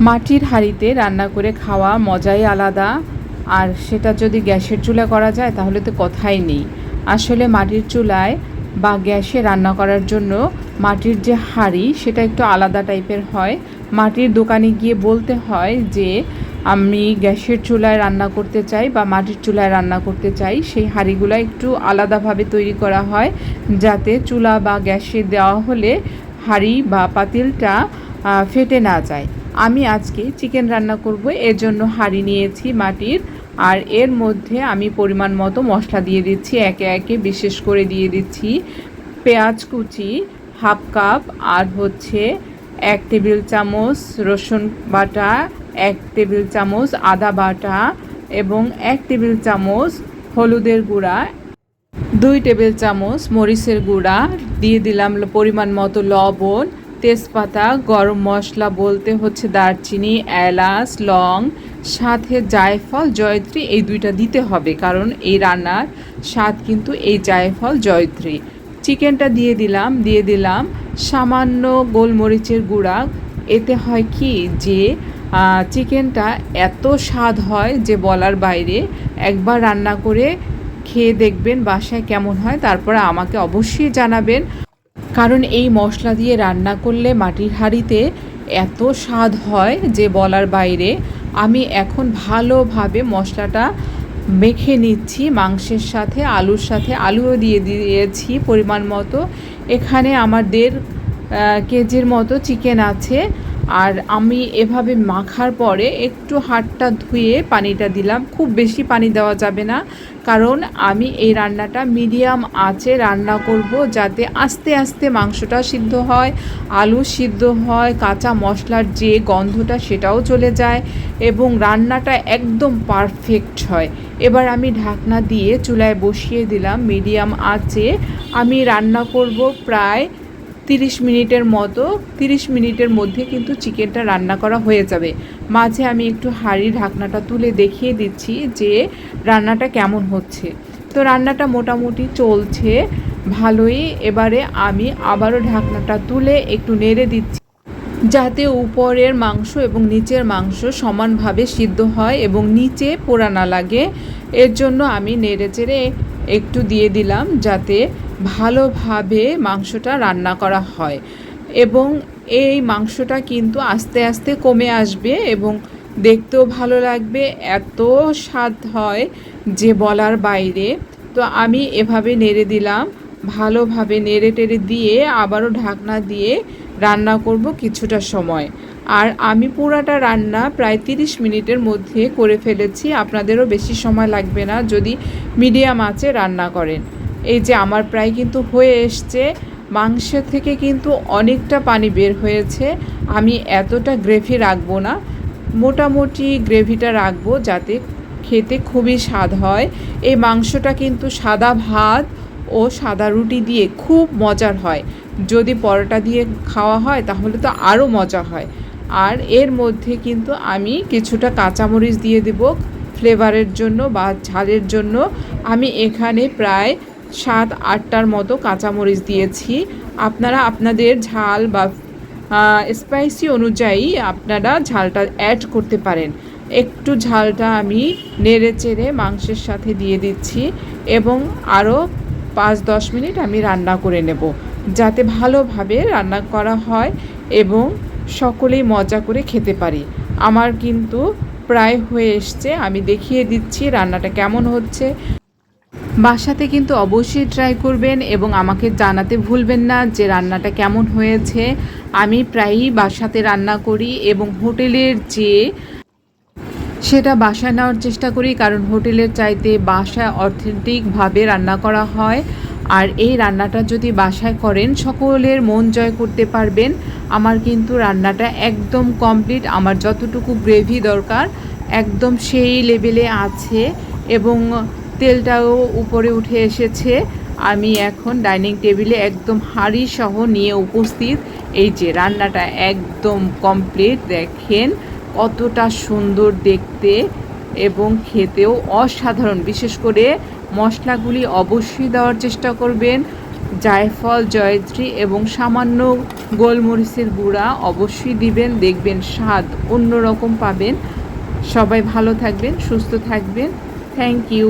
মাটির হাঁড়িতে রান্না করে খাওয়া মজাই আলাদা। আর সেটা যদি গ্যাসের চুলা করা যায়, তাহলে তো কথাই নেই। আসলে মাটির চুলায় বা গ্যাসে রান্না করার জন্য মাটির যে হাঁড়ি, সেটা একটু আলাদা টাইপের হয়। মাটির দোকানে গিয়ে বলতে হয় যে, আমি গ্যাসের চুলায় রান্না করতে চাই বা মাটির চুলায় রান্না করতে চাই। সেই হাঁড়িগুলো একটু আলাদাভাবে তৈরি করা হয়, যাতে চুলা বা গ্যাসে দেওয়া হলে হাঁড়ি বা পাতিলটা ফেটে না যায়। আমি আজকে চিকেন রান্না করব, এর জন্য হাঁড়ি নিয়েছি মাটির, আর এর মধ্যে আমি পরিমাণ মতো মশলা দিয়ে দিচ্ছি, একে একে বিশেষ করে দিয়ে দিচ্ছি পেঁয়াজ কুচি, হাফ কাপ, আর হচ্ছে এক টেবিল চামচ রসুন বাটা, এক টেবিল চামচ আদা বাটা এবং এক টেবিল চামচ হলুদের গুঁড়া, দুই টেবিল চামচ মরিচের গুঁড়া, দিয়ে দিলাম পরিমাণ মতো লবণ তেজপাতা, গরম মশলা বলতে হচ্ছে দারচিনি, এলাচ, লং, সাথে জায়ফল, জয়ত্রী, এই দুইটা দিতে হবে। কারণ এই রান্নার স্বাদ কিন্তু এই জায়ফল, জয়ত্রী। চিকেনটা দিয়ে দিলাম দিয়ে দিলাম সামান্য গোলমরিচের গুঁড়া। এতে হয় কি? যে চিকেনটা এত স্বাদ হয় যে বলার বাইরে একবার রান্না করে খেয়ে দেখবেন বাসায় কেমন হয়। তারপরে আমাকে অবশ্যই জানাবেন। কারণ এই মশলা দিয়ে রান্না করলে মাটির হাঁড়িতে এত স্বাদ হয় যে বলার বাইরে, আমি এখন ভালোভাবে মশলাটা মেখে নিচ্ছি, মাংসের সাথে, আলুর সাথে, আলুও দিয়ে দিয়েছি পরিমাণ মতো। এখানে আমার দেড় কেজির মতো চিকেন আছে। আর আমি এভাবে মাখার পরে একটু হাতটা ধুয়ে পানিটা দিলাম। খুব বেশি পানি দেওয়া যাবে না, কারণ আমি এই রান্নাটা মিডিয়াম আঁচে রান্না করব যাতে আস্তে আস্তে মাংসটা সিদ্ধ হয়, আলু সিদ্ধ হয়, কাঁচা মশলার যে গন্ধটা সেটাও চলে যায় এবং রান্নাটা একদম পারফেক্ট হয়। এবার আমি ঢাকনা দিয়ে চুলায় বসিয়ে দিলাম মিডিয়াম আঁচে। আমি রান্না করব প্রায় তিরিশ মিনিটের মতো, তিরিশ মিনিটের মধ্যে কিন্তু চিকেনটা রান্না করা হয়ে যাবে। মাঝে আমি একটু হাঁড়ি ঢাকনাটা তুলে দেখিয়ে দিচ্ছি যে রান্নাটা কেমন হচ্ছে। তো রান্নাটা মোটামুটি চলছে, ভালোই। এবারে আমি আবারও ঢাকনাটা তুলে একটু নেড়ে দিচ্ছি। যাতে উপরের মাংস এবং নিচের মাংস সমানভাবে সিদ্ধ হয় এবং নিচে পোড়া না লাগে। এর জন্য আমি নেড়ে চেড়ে একটু দিয়ে দিলাম যাতে ভালোভাবে মাংসটা রান্না করা হয় এবং এই মাংসটা কিন্তু আস্তে আস্তে কমে আসবে এবং দেখতেও ভালো লাগবে, এত স্বাদ হয় যে বলার বাইরে। তো আমি এভাবে নেড়ে দিলাম, ভালোভাবে নেড়ে টেড়ে দিয়ে আবারও ঢাকনা দিয়ে রান্না করব কিছুটা সময়। আর আমি পুরাটা রান্না প্রায় তিরিশ মিনিটের মধ্যে করে ফেলেছি, আপনাদেরও বেশি সময় লাগবে না যদি মিডিয়াম আঁচে রান্না করেন। এই যে আমার প্রায় কিন্তু হয়ে এসছে মাংস থেকে কিন্তু অনেকটা পানি বের হয়েছে। আমি এতটা গ্রেভি রাখব না, মোটামুটি গ্রেভিটা রাখব যাতে খেতে খুবই স্বাদ হয়। এই মাংসটা কিন্তু সাদা ভাত ও সাদা রুটি দিয়ে খুব মজার হয়। যদি পরোটা দিয়ে খাওয়া হয় তাহলে তো আরও মজা হয়। আর এর মধ্যে কিন্তু আমি কিছুটা কাঁচামরিচ দিয়ে দেব, ফ্লেভারের জন্য বা ঝালের জন্য। আমি এখানে প্রায় সাত, আটটার মতো কাঁচামরিচ দিয়েছি। আপনারা আপনাদের ঝাল বা স্পাইসি অনুযায়ী আপনারা ঝালটা অ্যাড করতে পারেন। একটু ঝালটা আমি নেড়ে চেড়ে মাংসের সাথে দিয়ে দিচ্ছি এবং আরও পাঁচ, দশ মিনিট আমি রান্না করে নেব। যাতে ভালোভাবে রান্না করা হয় এবং সকলেই মজা করে খেতে পারি। আমার কিন্তু প্রায় হয়ে এসছে। আমি দেখিয়ে দিচ্ছি রান্নাটা কেমন হচ্ছে। বাসাতে কিন্তু অবশ্যই ট্রাই করবেন এবং আমাকে জানাতে ভুলবেন না যে রান্নাটা কেমন হয়েছে। আমি প্রায়ই বাসাতে রান্না করি এবং হোটেলের যে সেটা বাসায় নেওয়ার চেষ্টা করি, কারণ হোটেলের চাইতে বাসায় অথেন্টিকভাবে রান্না করা হয়। আর এই রান্নাটা যদি বাসায় করেন, সকলের মন জয় করতে পারবেন। আমার কিন্তু রান্নাটা একদম কমপ্লিট আমার যতটুকু গ্রেভি দরকার, একদম সেই লেভেলে আছে। এবং তেলটাও উপরে উঠে এসেছে। আমি এখন ডাইনিং টেবিলে একদম হাঁড়ি সহ নিয়ে উপস্থিত। এই যে রান্নাটা একদম কমপ্লিট, দেখেন কতটা সুন্দর দেখতে এবং খেতেও অসাধারণ। বিশেষ করে মশলাগুলি অবশ্যই দেওয়ার চেষ্টা করবেন। জায়ফল, জয়ত্রী এবং সামান্য গোলমরিচের গুঁড়া অবশ্যই দিবেন। দেখবেন স্বাদ অন্যরকম পাবেন। সবাই ভালো থাকবেন, সুস্থ থাকবেন। Thank you